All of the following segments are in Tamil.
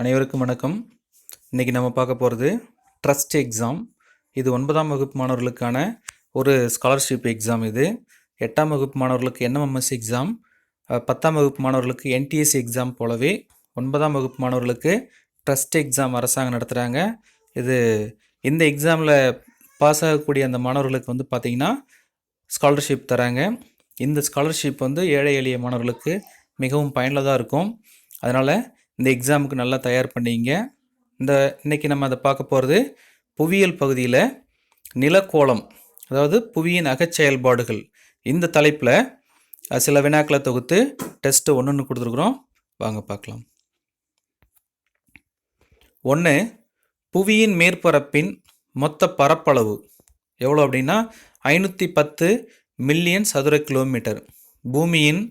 அனைவருக்கும் வணக்கம். இன்றைக்கி நம்ம பார்க்க போகிறது ட்ரஸ்ட் எக்ஸாம் இது ஒன்பதாம் வகுப்பு மாணவர்களுக்கான ஒரு ஸ்காலர்ஷிப் எக்ஸாம் இது. எட்டாம் வகுப்பு மாணவர்களுக்கு என்எம்எம்எஸ் எக்ஸாம் பத்தாம் வகுப்பு மாணவர்களுக்கு என்டிஎஸ்சி எக்ஸாம் போலவே ஒன்பதாம் வகுப்பு மாணவர்களுக்கு ட்ரஸ்ட் எக்ஸாம் அரசாங்கம் நடத்துகிறாங்க இது இந்த எக்ஸாமில் பாஸ் ஆகக்கூடிய அந்த மாணவர்களுக்கு வந்து பார்த்திங்கன்னா ஸ்காலர்ஷிப் தராங்க. இந்த ஸ்காலர்ஷிப் வந்து ஏழை எளிய மாணவர்களுக்கு மிகவும் பயனுள்ளதாக இருக்கும். அதனால் இந்த எக்ஸாமுக்கு நல்லா தயார் பண்ணிங்க. இந்த இன்னைக்கு நம்ம அதை பார்க்க போகிறது புவியியல் பகுதியில் நிலக்கோளம் அதாவது புவியின் அகச்செயல்பாடுகள். இந்த தலைப்பில் சில வினாக்களை தொகுத்து டெஸ்ட்டு ஒன்று ஒன்று கொடுத்துருக்குறோம். வாங்க பார்க்கலாம். ஒன்று புவியின் மேற்பரப்பின் மொத்த பரப்பளவு எவ்வளோ அப்படின்னா ஐநூற்றி பத்து மில்லியன் சதுர கிலோமீட்டர். பூமியின்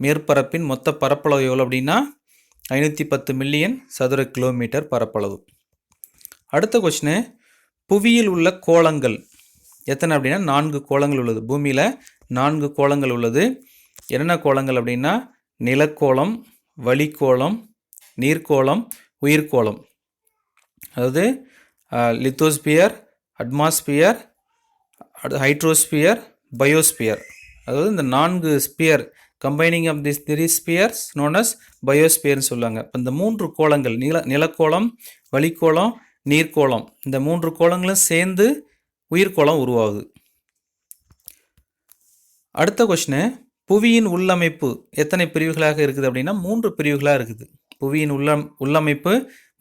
மேற்பரப்பின் மொத்த பரப்பளவு எவ்வளோ அப்படின்னா ஐநூற்றி பத்து மில்லியன் சதுர கிலோமீட்டர் பரப்பளவு. அடுத்த கொஷினு புவியில் உள்ள கோளங்கள். எத்தனை அப்படின்னா நான்கு கோளங்கள் உள்ளது. பூமியில் நான்கு கோளங்கள் உள்ளது. என்னென்ன கோளங்கள் அப்படின்னா நிலக்கோளம் வளிக்கோளம் நீர்க்கோளம் உயிர்கோளம் அதாவது லித்தோஸ்பியர் அட்மாஸ்பியர் ஹைட்ரோஸ்பியர் பயோஸ்பியர் அதாவது இந்த நான்கு sphere combining of this three spheres known as பயோஸ்பியர்னு சொல்லுவாங்க. இப்போ இந்த மூன்று கோளங்கள் நில நிலக்கோளம் வலிக்கோளம் நீர்க்கோளம் இந்த மூன்று கோளங்களும் சேர்ந்து உயிர்கோளம் உருவாகுது. அடுத்த கொஷினு புவியின் உள்ளமைப்பு எத்தனை பிரிவுகளாக இருக்குது அப்படின்னா மூன்று பிரிவுகளாக இருக்குது. புவியின் உள்ளம் உள்ளமைப்பு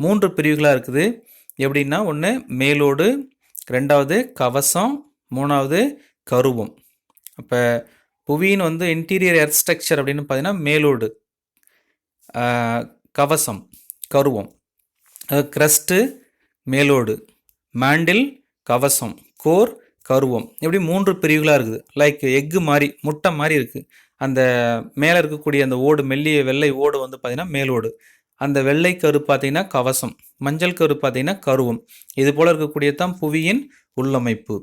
மூன்று பிரிவுகளாக இருக்குது. எப்படின்னா ஒன்று மேலோடு ரெண்டாவது கவசம் மூணாவது கருவம். அப்போ புவியின் வந்து இன்டீரியர் எர்த் ஸ்ட்ரக்சர் அப்படின்னு பார்த்தீங்கன்னா மேலோடு கவசம் கருவம். க்ரஸ்ட்டு மேலோடு மேண்டில் கவசம் கோர் கருவம். இப்படி மூன்று பிரிவுகளாக இருக்குது. லைக் எக்கு மாதிரி முட்டை மாதிரி இருக்குது அந்த மேலே இருக்கக்கூடிய அந்த ஓடு மெல்லிய வெள்ளை ஓடு வந்து பார்த்திங்கன்னா மேலோடு. அந்த வெள்ளை கரு பார்த்தீங்கன்னா கவசம் மஞ்சள் கரு பார்த்தீங்கன்னா கருவம். இது போல் இருக்கக்கூடிய தான் புவியின் உள்ளமைப்பு.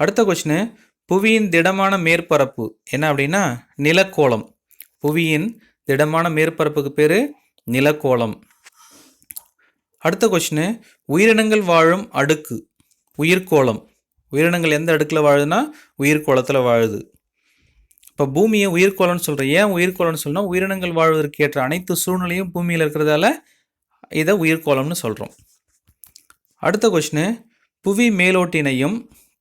அடுத்த கொஷினு புவியின் திடமான மேற்பரப்பு என்ன அப்படின்னா நிலக்கோளம். புவியின் திடமான மேற்பரப்புக்கு பேர் நிலக்கோளம். அடுத்த கொஷினு உயிரினங்கள் வாழும் அடுக்கு உயிர்கோளம் உயிரினங்கள் எந்த அடுக்கில் வாழுதுன்னா உயிர்கோளத்தில் வாழுது. இப்போ பூமியை உயிர்கோளம்னு சொல்கிறேன் ஏன் உயிர்கோளம்னு சொன்னால் உயிரினங்கள் வாழ்வதற்கு ஏற்ற அனைத்து சூழ்நிலையும் பூமியில் இருக்கிறதால இதை உயிர்க்கோளம்னு சொல்கிறோம் அடுத்த கொஷினு புவி மேலோட்டினையும்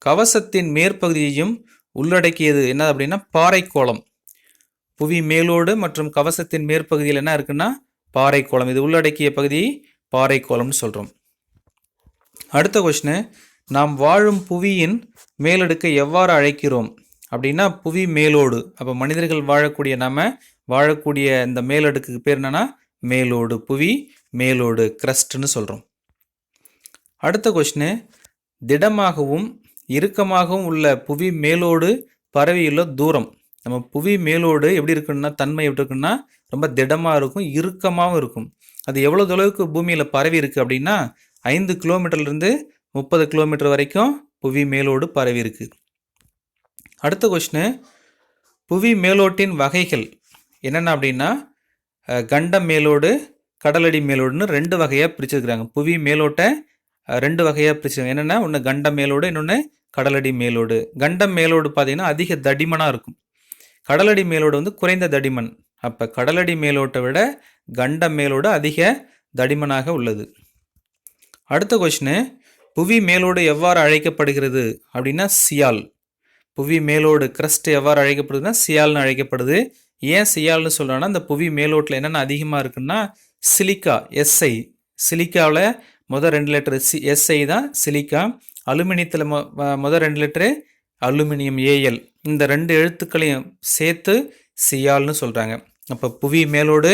கவசத்தின் மேற்பகுதியையும் உள்ளடக்கியது என்ன அப்படின்னா பாறைக்கோளம். புவி மேலோடு மற்றும் கவசத்தின் மேற்பகுதியில் என்ன இருக்குன்னா பாறைக்கோளம். இது உள்ளடக்கிய பகுதி பாறைக்கோளம்னு சொல்கிறோம் அடுத்த கொஷினு நாம் வாழும் புவியின் மேலடுக்கை எவ்வாறு அழைக்கிறோம்? அப்படின்னா புவி மேலோடு. அப்போ மனிதர்கள் வாழக்கூடிய நம்ம வாழக்கூடிய இந்த மேலடுக்கு பேர் என்னென்னா மேலோடு. புவி மேலோடு கிரஸ்ட்னு சொல்கிறோம் அடுத்த கொஷினு திடமாகவும் இறுக்கமாகவும் உள்ள புவி மேலோடு பரவியுள்ள தூரம். நம்ம புவி மேலோடு எப்படி இருக்குன்னா தன்மை எப்படி இருக்குன்னா ரொம்ப திடமாக இருக்கும் இறுக்கமாகவும் இருக்கும். அது எவ்வளோ தொலைவுக்கு பூமியில் பரவி இருக்கு அப்படின்னா ஐந்து கிலோமீட்டர்லேருந்து முப்பது கிலோமீட்டர் வரைக்கும் புவி மேலோடு பரவி இருக்கு. அடுத்த கொஷினு புவி மேலோட்டின் வகைகள் என்னென்ன அப்படின்னா கண்ட மேலோடு கடலடி மேலோடுன்னு ரெண்டு வகையாக பிரிச்சிருக்கிறாங்க. புவி மேலோட்டை ரெண்டு வகையாக பிரிச்சிருக்காங்க. என்னென்னா ஒன்று கண்ட மேலோடு இன்னொன்று கடலடி மேலோடு. கண்டம் மேலோடு பார்த்தீங்கன்னா அதிக தடிமனாக இருக்கும். கடலடி மேலோடு வந்து குறைந்த தடிமன். அப்போ கடலடி மேலோட்டை விட கண்ட மேலோடு அதிக தடிமனாக உள்ளது. அடுத்த கொஷினு புவி மேலோடு எவ்வாறு அழைக்கப்படுகிறது அப்படின்னா சியால். புவி மேலோடு கிரஸ்ட் எவ்வாறு அழைக்கப்படுதுன்னா சியால்னு அழைக்கப்படுது. ஏன் சியால்னு சொல்கிறோன்னா அந்த புவி மேலோட்டில் என்னென்ன அதிகமாக இருக்குன்னா சிலிக்கா எஸ்ஐ சிலிக்காவில் முதல் ரெண்டு லிட்டர் சி எஸ்ஐ தான் சிலிக்கா. அலுமினியத்தில் மொ முதல் ரெண்டு லிட்டரு அலுமினியம் ஏஎல் இந்த ரெண்டு எழுத்துக்களையும் சேர்த்து சியால்னு சொல்கிறாங்க அப்போ புவி மேலோடு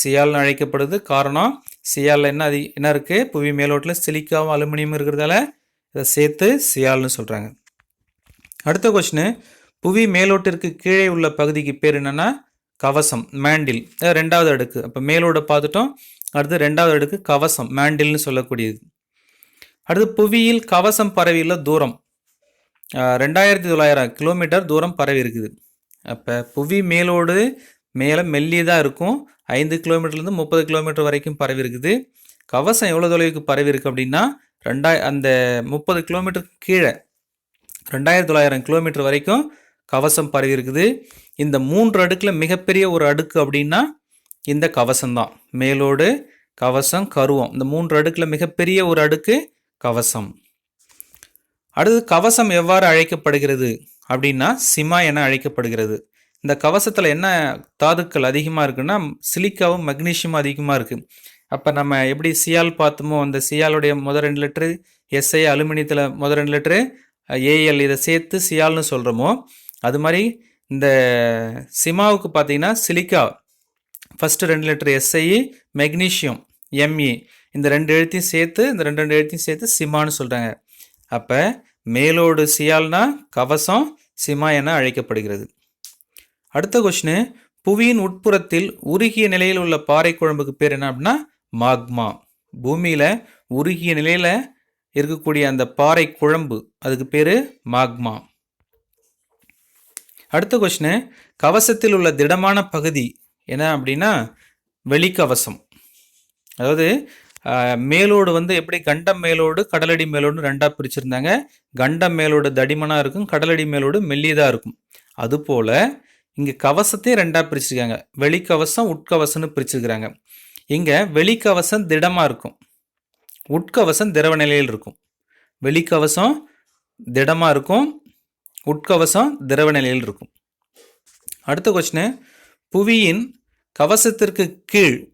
சியால்னு அழைக்கப்படுது. காரணம் சியாலில் என்ன அதி என்ன இருக்குது புவி மேலோட்டில் சிலிக்காவும் அலுமினியம் இருக்கிறதால இதை சேர்த்து சியால்னு சொல்கிறாங்க அடுத்த கொஷினு புவி மேலோட்டிற்கு கீழே உள்ள பகுதிக்கு பேர் என்னென்னா கவசம் மேண்டில் ரெண்டாவது அடுக்கு. அப்போ மேலோட பார்த்துட்டோம். அடுத்து ரெண்டாவது அடுக்கு கவசம் மேண்டில்னு சொல்லக்கூடியது. அடுத்து புவியில் கவசம் பரவியுள்ள தூரம். ரெண்டாயிரத்தி தொள்ளாயிரம் கிலோமீட்டர் தூரம் பரவி இருக்குது. அப்போ புவி மேலோடு மேலே மெல்லியதாக இருக்கும். ஐந்து கிலோமீட்டர்லேருந்து முப்பது கிலோமீட்டர் வரைக்கும் பரவி இருக்குது. கவசம் எவ்வளோ தொலைவுக்கு பரவி இருக்குது அப்படின்னா ரெண்டாய் அந்த முப்பது கிலோமீட்டர் கீழே ரெண்டாயிரத்தி தொள்ளாயிரம் கிலோமீட்டர் வரைக்கும் கவசம் பரவி இருக்குது. இந்த மூன்று அடுக்கில் மிகப்பெரிய ஒரு அடுக்கு அப்படின்னா இந்த கவசம்தான். மேலோடு கவசம் கருவம். இந்த மூன்று அடுக்கில் மிகப்பெரிய ஒரு அடுக்கு கவசம். அடுத்து கவசம் எவ்வாறு அழைக்கப்படுகிறது அப்படின்னா சிமா என அழைக்கப்படுகிறது. இந்த கவசத்தில் என்ன தாதுக்கள் அதிகமாக இருக்குன்னா சிலிக்காவும் மெக்னீஷியமும் அதிகமாக இருக்குது அப்போ நம்ம எப்படி சியால் பார்த்தோமோ அந்த சியாலுடைய முதல் ரெண்டு லிட்டரு எஸ்ஐ அலுமினியத்தில் முதல் ரெண்டு லிட்டரு ஏஎல் இதை சேர்த்து சியால்னு சொல்கிறோமோ அது மாதிரி இந்த சிமாவுக்கு பார்த்தீங்கன்னா சிலிக்கா ஃபஸ்ட்டு ரெண்டு லிட்டர் எஸ்ஐ மெக்னீஷியம் எம்இ இந்த ரெண்டு எழுத்தையும் சேர்த்து இந்த ரெண்டு ரெண்டு எழுத்தையும் சேர்த்து சிமான்னு சொல்கிறாங்க அப்போ மேலோடு சியால்னா கவசம் சிமா என அழைக்கப்படுகிறது. அடுத்த கொஷினு புவியின் உட்புறத்தில் உருகிய நிலையில் உள்ள பாறை குழம்புக்கு பேர் என்ன அப்படின்னா மாக்மா. பூமியில் உருகிய நிலையில் இருக்கக்கூடிய அந்த பாறை குழம்பு அதுக்கு பேர் மாக்மா. அடுத்த கொஷினு கவசத்தில் உள்ள திடமான பகுதி என்ன அப்படின்னா வெளிக்கவசம். அதாவது மேலோடு வந்து எப்படி கண்டம் மேலோடு கடலடி மேலோடு ரெண்டாக பிரிச்சிருந்தாங்க. கண்டம் மேலோடு தடிமனாக இருக்கும் கடலடி மேலோடு மெல்லியதாக இருக்கும். அதுபோல் இங்கே கவசத்தையும் ரெண்டாக பிரிச்சிருக்காங்க. வெளிக்கவசம் உட்கவசம்னு பிரிச்சிருக்கிறாங்க. இங்கே வெளிக்கவசம் திடமாக இருக்கும். உட்கவசம் திரவ நிலையில் இருக்கும். வெளிக்கவசம் திடமாக இருக்கும். உட்கவசம் திரவ நிலையில் இருக்கும். அடுத்த கொஸ்டின் புவியின் கவசத்திற்கு கீழ்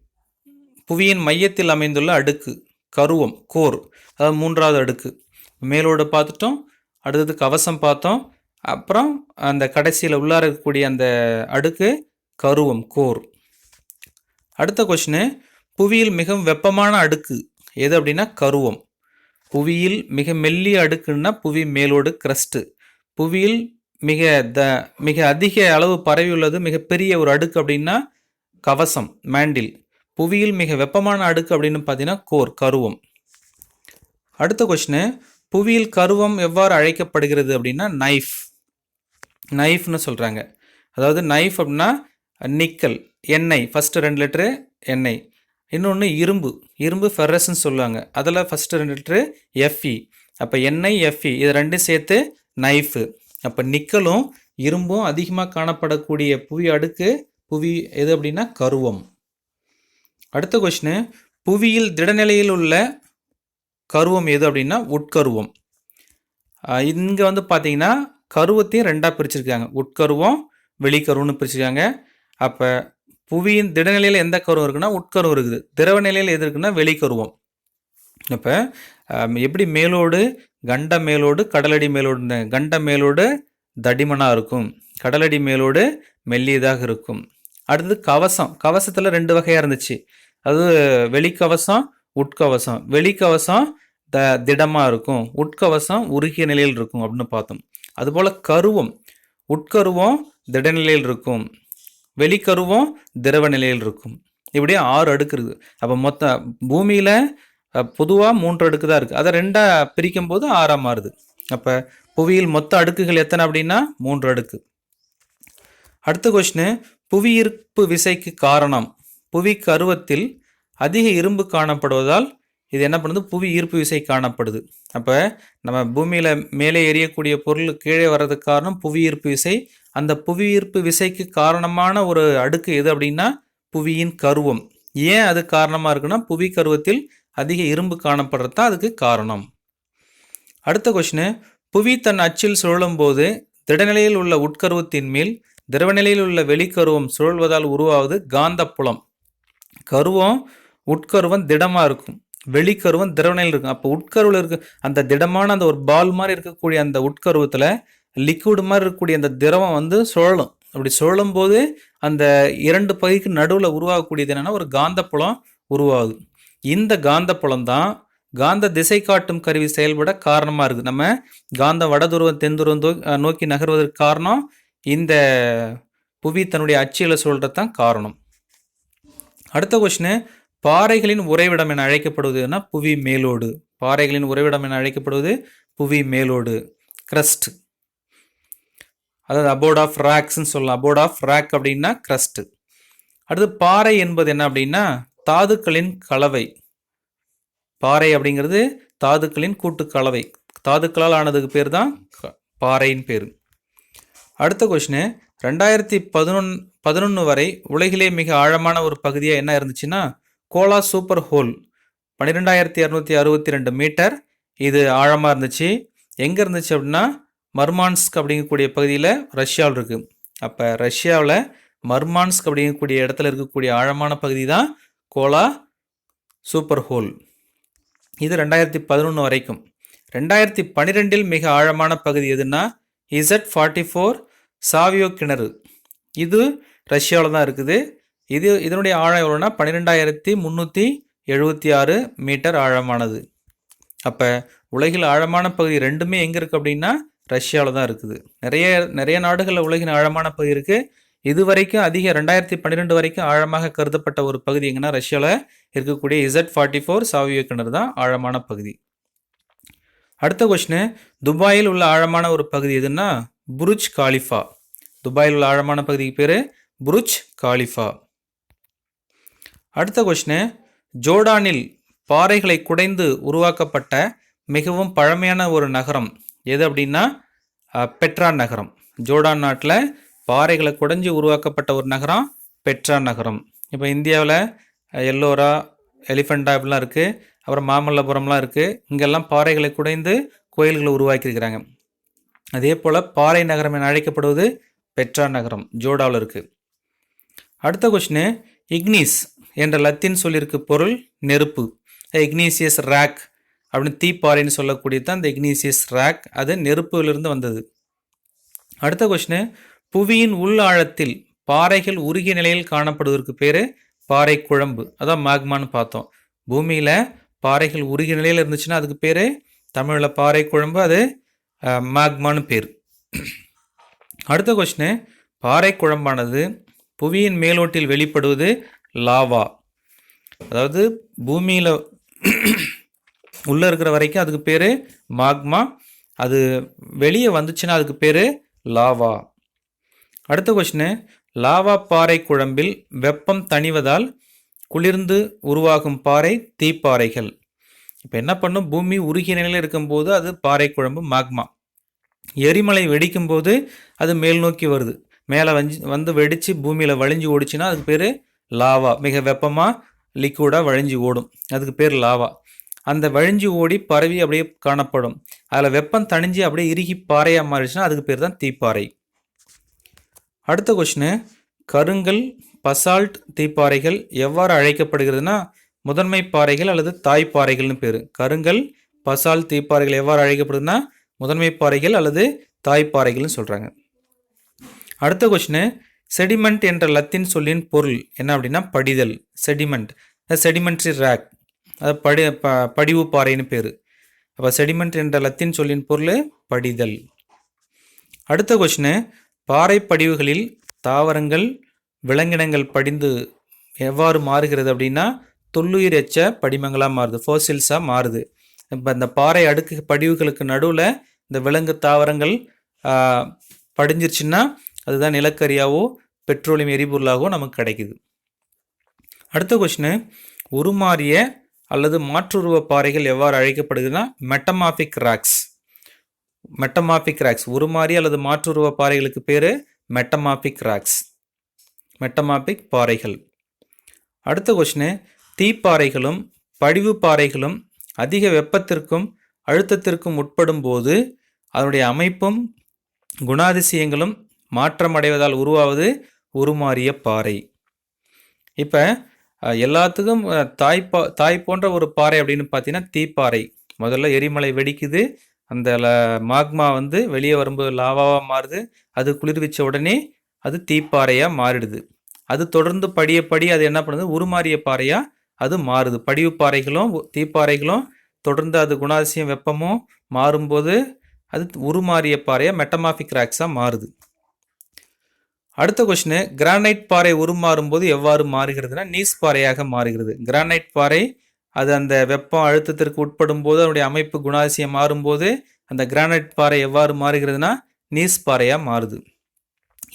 புவியின் மையத்தில் அமைந்துள்ள அடுக்கு கருவம் கோர் அதாவது மூன்றாவது அடுக்கு. மேலோடு பார்த்துட்டோம் அடுத்தது கவசம் பார்த்தோம். அப்புறம் அந்த கடைசியில் உள்ளார இருக்கக்கூடிய அந்த அடுக்கு கருவம் கோர். அடுத்த கொஷினு புவியில் மிகவும் வெப்பமான அடுக்கு எது அப்படின்னா கருவம். புவியில் மிக மெல்லிய அடுக்குன்னா புவி மேலோடு கிரஸ்ட்டு புவியில் மிக த மிக அதிக அளவு பரவியுள்ளது மிகப்பெரிய ஒரு அடுக்கு அப்படின்னா கவசம் மேண்டில் புவியில் மிக வெப்பமான அடுக்கு அப்படின்னு பார்த்தீங்கன்னா கோர் கருவம். அடுத்த கொஷினு புவியில் கருவம் எவ்வாறு அழைக்கப்படுகிறது அப்படின்னா நைஃப் நைஃப்னு சொல்கிறாங்க அதாவது நைஃப் அப்படின்னா நிக்கல் எண்ணெய். ஃபஸ்ட்டு ரெண்டு லிட்டரு எண்ணெய். இன்னொன்று இரும்பு. இரும்பு ஃபெர்ரஸ்ன்னு சொல்லுவாங்க. அதில் ஃபஸ்ட்டு ரெண்டு லிட்டரு எஃப்இ அப்போ எண்ணெய் எஃப்இ இது ரெண்டும் சேர்த்து நைஃபு அப்போ நிக்கலும் இரும்பும் அதிகமாக காணப்படக்கூடிய புவி அடுக்கு புவி எது அப்படின்னா கருவம். அடுத்த கொஷினு புவியில் திடநிலையில் உள்ள கருவம் எது அப்படின்னா உட்கருவம். இங்கே வந்து பார்த்தீங்கன்னா கருவத்தையும் ரெண்டாக பிரிச்சிருக்காங்க. உட்கருவம் வெளிக்கருவம்னு பிரிச்சிருக்காங்க. அப்போ புவியின் திடநிலையில் எந்த கருவம் இருக்குன்னா உட்கருவம் இருக்குது. திரவ நிலையில் எது இருக்குன்னா வெளிக்கருவம். இப்போ எப்படி மேலோடு கண்ட மேலோடு கடலடி மேலோடு கண்ட மேலோடு தடிமனாக இருக்கும். கடலடி மேலோடு மெல்லியதாக இருக்கும். அடுத்தது கவசம். கவசத்தில் ரெண்டு வகையாக இருந்துச்சு. அது வெளிக்கவசம் உட்கவசம். வெளிக்கவசம் த திடமாக இருக்கும். உட்கவசம் உருகிய நிலையில் இருக்கும் அப்படின்னு பார்த்தோம். அதுபோல் கருவம். உட்கருவம் திடநிலையில் இருக்கும். வெளிக்கருவம் திரவ நிலையில் இருக்கும். இப்படியே ஆறு அடுக்கு இருக்குது அப்போ மொத்த பூமியில் பொதுவாக மூன்று அடுக்கு தான் இருக்குது அதை ரெண்டாக பிரிக்கும் போது ஆறாக மாறுது. அப்போ புவியில் மொத்த அடுக்குகள் எத்தனை அப்படின்னா மூன்று அடுக்கு. அடுத்த கொஷினு புவியீர்ப்பு விசைக்கு காரணம். புவி கருவத்தில் அதிக இரும்பு காணப்படுவதால் இது என்ன பண்ணுது? புவி ஈர்ப்பு விசை காணப்படுது. அப்போ நம்ம பூமியில் மேலே எரியக்கூடிய பொருள் கீழே வர்றதுக்கு காரணம் புவி ஈர்ப்பு விசை. அந்த புவி ஈர்ப்பு விசைக்கு காரணமான ஒரு அடுக்கு எது அப்படின்னா? புவியின் கருவம். ஏன் அது காரணமாக இருக்குன்னா? புவி கருவத்தில் அதிக இரும்பு காணப்படுறது தான் அதுக்கு காரணம். அடுத்த கொஷினு புவி தன் அச்சில் சுழலும் போது திடநிலையில் உள்ள உட்கருவத்தின் மேல் திரவநிலையில் உள்ள வெளிக்கருவம் சுழல்வதால் உருவாவது காந்தப்புலம். கருவம் உட்கருவம் திடமாக இருக்கும். வெளிக்கருவம் திரவநிலையில் இருக்கும். அப்போ உட்கருவில் இருக்க அந்த திடமான அந்த ஒரு பால் மாதிரி இருக்கக்கூடிய அந்த உட்கருவத்தில் லிக்விட் மாதிரி இருக்கக்கூடிய அந்த திரவம் வந்து சுழலும். அப்படி சுழலும் போது அந்த இரண்டு பகுதிக்கு நடுவில் உருவாகக்கூடியது என்னென்னா ஒரு காந்தப்புலம் உருவாகுது. இந்த காந்த புலம்தான் காந்த திசை காட்டும் கருவி செயல்பட காரணமாக இருக்குது. நம்ம காந்த வடதுருவம் தென்துருவம் நோக்கி நகர்வதற்கு காரணம் இந்த புவி தன்னுடைய அச்சியில் சொல்கிறது தான் காரணம். அடுத்த கொஷினு பாறைகளின் உறைவிடம் என அழைக்கப்படுவதுன்னா புவி மேலோடு. பாறைகளின் உறைவிடம் என அழைக்கப்படுவது புவி மேலோடு. கிரஸ்ட் அதாவது அபோர்ட் ஆஃப் ராக்ஸ்ன்னு சொல்லலாம். அபோர்ட் ஆஃப் ராக் அப்படின்னா crust. அடுத்து பாறை என்பது என்ன அப்படின்னா தாதுக்களின் கலவை. பாறை அப்படிங்கிறது தாதுக்களின் கூட்டு கலவை. தாதுக்களால் ஆனதுக்கு பேர் தான் க- பேர். அடுத்த கொஷினு ரெண்டாயிரத்தி பதினொன் பதினொன்று வரை உலகிலே மிக ஆழமான ஒரு பகுதியாக என்ன இருந்துச்சுன்னா கோலா சூப்பர் ஹோல். பன்னிரெண்டாயிரத்தி இரநூத்தி அறுபத்தி ரெண்டு மீட்டர். இது ஆழமாக இருந்துச்சு. எங்கே இருந்துச்சு அப்படின்னா மர்மான்ஸ்க் அப்படிங்கக்கூடிய பகுதியில் ரஷ்யாவில் இருக்குது அப்போ ரஷ்யாவில் மர்மான்ஸ்க் அப்படிங்கக்கூடிய இடத்துல இருக்கக்கூடிய ஆழமான பகுதி தான் கோலா சூப்பர் ஹோல். இது ரெண்டாயிரத்தி பதினொன்று வரைக்கும். ரெண்டாயிரத்தி பன்னிரெண்டில் மிக ஆழமான பகுதி எதுன்னா இசட் ஃபார்ட்டி ஃபோர் சாவியோ கிணறு. இது ரஷ்யாவில் தான் இருக்குது. இது இதனுடைய ஆழம் எவ்வளோனா பன்னிரெண்டாயிரத்தி முந்நூற்றி எழுபத்தி ஆறு மீட்டர் ஆழமானது. அப்போ உலகில் ஆழமான பகுதி ரெண்டுமே எங்கே இருக்குது அப்படின்னா ரஷ்யாவில் தான் இருக்குது. நிறைய நிறைய நாடுகளில் உலகின் ஆழமான பகுதி இருக்குது இது வரைக்கும் அதிக ரெண்டாயிரத்தி பன்னிரெண்டு வரைக்கும் ஆழமாக கருதப்பட்ட ஒரு பகுதி எங்கன்னா ரஷ்யாவில் இருக்கக்கூடிய இசட் ஃபார்ட்டி ஃபோர் சாவியோ கிணறு தான் ஆழமான பகுதி. அடுத்த கொஸ்டின் துபாயில் உள்ள ஆழமான ஒரு பகுதி எதுன்னா புருஜ் காலிஃபா. துபாயில் உள்ள ஆழமான பகுதிக்கு பேர் புருஜ் காலிஃபா. அடுத்த கொஸ்டின் ஜோர்டானில் பாறைகளை குடைந்து உருவாக்கப்பட்ட மிகவும் பழமையான ஒரு நகரம் எது அப்படின்னா பெட்ரா நகரம். ஜோர்டான் நாட்டில் பாறைகளை குடைஞ்சு உருவாக்கப்பட்ட ஒரு நகரம் பெட்ரா நகரம். இப்போ இந்தியாவில் எல்லோரா எலிஃபெண்டா இப்படிலாம் இருக்குது அப்புறம் மாமல்லபுரம்லாம் இருக்குது இங்கெல்லாம் பாறைகளை குடைந்து கோயில்களை உருவாக்கியிருக்கிறாங்க. அதே போல் பாறை நகரம் என அழைக்கப்படுவது பெட்ரா நகரம் ஜோடாவில் இருக்குது அடுத்த கொஷினு இக்னிஸ் என்ற லத்தீன் சொல்லியிருக்கு பொருள் நெருப்பு. இக்னீசியஸ் ரேக் அப்படின்னு தீப்பாறைன்னு சொல்லக்கூடியது தான் இந்த இக்னீசியஸ் ரேக். அது நெருப்பிலிருந்து வந்தது. அடுத்த கொஷினு புவியின் உள் ஆழத்தில் பாறைகள் உருகிய நிலையில் காணப்படுவதற்கு பேர் பாறை குழம்பு அதான் மாக்மான்னு பார்த்தோம். பூமியில் பாறைகள் உருகிய நிலையில் இருந்துச்சுன்னா அதுக்கு பேர் தமிழில் பாறை குழம்பு அது மாக்மான்னு பேர். அடுத்த கொஸ்டின் பாறை குழம்பானது புவியின் மேலோட்டில் வெளிப்படுவது லாவா. அதாவது பூமியில் உள்ளே இருக்கிற வரைக்கும் அதுக்கு பேர் மாக்மா அது வெளியே வந்துச்சுன்னா அதுக்கு பேர் லாவா. அடுத்த கொஸ்டின் லாவா பாறை குழம்பில் வெப்பம் தணிவதால் குளிர்ந்து உருவாகும் பாறை தீப்பாறைகள். இப்போ என்ன பண்ணும்? பூமி உருகிய நிலையில் இருக்கும்போது அது பாறை குழம்பு மாக்மா எரிமலை வெடிக்கும் போது அது மேல் நோக்கி வருது. மேலே வஞ்சி வந்து வெடித்து பூமியில் வழிஞ்சு ஓடிச்சுன்னா அதுக்கு பேர் லாவா. மிக வெப்பமாக லிக்விடாக வழிஞ்சு ஓடும். அதுக்கு பேர் லாவா. அந்த வழிஞ்சு ஓடி பரவி அப்படியே காணப்படும். அதில் வெப்பம் தணிஞ்சு அப்படியே இறுகி பாறையாக மாறிடுச்சுன்னா அதுக்கு பேர் தான் தீப்பாறை. அடுத்த கொஷினு கருங்கல் பசால்ட் தீப்பாறைகள் எவ்வாறு அழைக்கப்படுகிறதுனா முதன்மை பாறைகள் அல்லது தாய்ப்பாறைகள்னு பேர். கருங்கல் பசால் தீப்பாறைகள் எவ்வாறு அழைக்கப்படுதுன்னா முதன்மை பாறைகள் அல்லது தாய்ப்பாறைகள்னு சொல்கிறாங்க அடுத்த கொஷினு செடிமெண்ட் என்ற லத்தீன் சொல்லின் பொருள் என்ன அப்படின்னா படிதல் செடிமெண்ட் செடிமெண்ட்ரி ரேக் அது படி ப படிவு பாறைன்னு பேர். அப்போ செடிமெண்ட் என்ற லத்தீன் சொல்லின் பொருள் படிதல். அடுத்த கொஷினு பாறை படிவுகளில் தாவரங்கள் விலங்கினங்கள் படிந்து எவ்வாறு மாறுகிறது அப்படின்னா தொல்லுயிர் எச்ச படிமங்களாக மாறுது ஃபோசில்ஸாக மாறுது. இப்போ இந்த பாறை அடுக்கு படிவுகளுக்கு நடுவில் இந்த விலங்கு தாவரங்கள் படிஞ்சிருச்சுன்னா அதுதான் நிலக்கரியாவோ பெட்ரோலியம் எரிபொருளாகவோ நமக்கு கிடைக்குது. அடுத்த கொஷினு உருமாறிய அல்லது மாற்றுருவ பாறைகள் எவ்வாறு அழைக்கப்படுதுன்னா மெட்டமாஃபிக் ராக்ஸ் மெட்டமாஃபிக் ராக்ஸ் உருமாறி அல்லது மாற்றுருவ பாறைகளுக்கு பேர் மெட்டமாஃபிக் ராக்ஸ் மெட்டமாஃபிக் பாறைகள். அடுத்த கொஷினு தீப்பாறைகளும் படிவு பாறைகளும் அதிக வெப்பத்திற்கும் அழுத்தத்திற்கும் உட்படும் போது அதனுடைய அமைப்பும் குணாதிசயங்களும் மாற்றமடைவதால் உருவாவது உருமாறிய பாறை. இப்போ எல்லாத்துக்கும் தாய்ப்பா தாய் பா தாய் போன்ற ஒரு பாறை அப்படின்னு பார்த்தீங்கன்னா தீப்பாறை. முதல்ல எரிமலை வெடிக்குது அந்த ல- மாக்மா வந்து வெளியே வரும்போது லாவாவாக மாறுது அது குளிர்விச்ச உடனே அது தீப்பாறையாக மாறிடுது. அது தொடர்ந்து படிய படி அது என்ன பண்ணுது? உருமாறிய பாறையாக அது மாறுது. படிவு பாறைகளும் தீப்பாறைகளும் தொடர்ந்து அது குணாதிசயம் வெப்பமும் மாறும்போது அது உருமாறிய பாறையாக மெட்டமாஃபிக் ராக்ஸாக மாறுது. அடுத்த கொஷின் கிரானைட் பாறை உருமாறும் போது எவ்வாறு மாறுகிறதுனா நீஸ் பாறையாக மாறுகிறது. கிரானைட் பாறை அது அந்த வெப்பம் அழுத்தத்திற்கு உட்படும் போது அதனுடைய அமைப்பு குணாதிசயம் மாறும்போது அந்த கிரானைட் பாறை எவ்வாறு மாறுகிறதுனா நீஸ் பாறையாக மாறுது.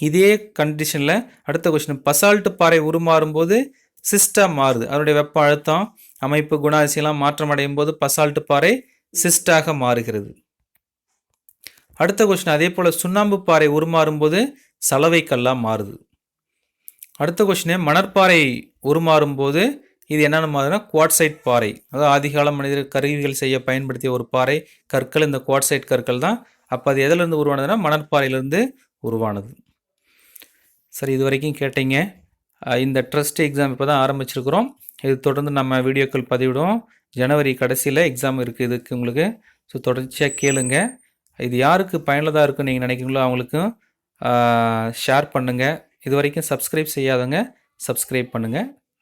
இதே கண்டிஷனில் அடுத்த கொஸ்டின் பசால்ட் பாறை உருமாறும் போது சிஸ்டாக மாறுது. அதனுடைய வெப்ப அழுத்தம் அமைப்பு குணாதிசயம்லாம் மாற்றம் அடையும் போது பசால்ட் பாறை சிஸ்டாக மாறுகிறது. அடுத்த கொஸ்டின் அதே போல் சுண்ணாம்பு பாறை உருமாறும் போது சலவை கல்லாக மாறுது. அடுத்த கொஸ்டின் மணற்பாறை உருமாறும் போது இது என்னென்ன மாதிரினா குவாட்சைட் பாறை. அதாவது ஆதிகால மனிதர் கருவிகள் செய்ய பயன்படுத்திய ஒரு பாறை. கற்கள் இந்த குவாட்சைட் கற்கள் தான். அப்போ அது எதிலிருந்து உருவானதுன்னா மணற்பாறையிலிருந்து உருவானது. சரி இது வரைக்கும் கேட்டீங்க. இந்த ட்ரஸ்ட் எக்ஸாம் இப்போ தான் ஆரம்பிச்சிருக்கிறோம். இது தொடர்ந்து நம்ம வீடியோக்கள் பதிவிடுவோம். ஜனவரி கடைசியில் எக்ஸாம் இருக்குது இதுக்கு உங்களுக்கு. ஸோ தொடர்ச்சியாக கேளுங்க. இது யாருக்கு பயனுள்ளதாக இருக்குன்னு நீங்கள் நினைக்கிறீங்களோ அவங்களுக்கும் ஷேர் பண்ணுங்கள் இது வரைக்கும் சப்ஸ்கிரைப் செய்யாதவங்க சப்ஸ்கிரைப் பண்ணுங்கள்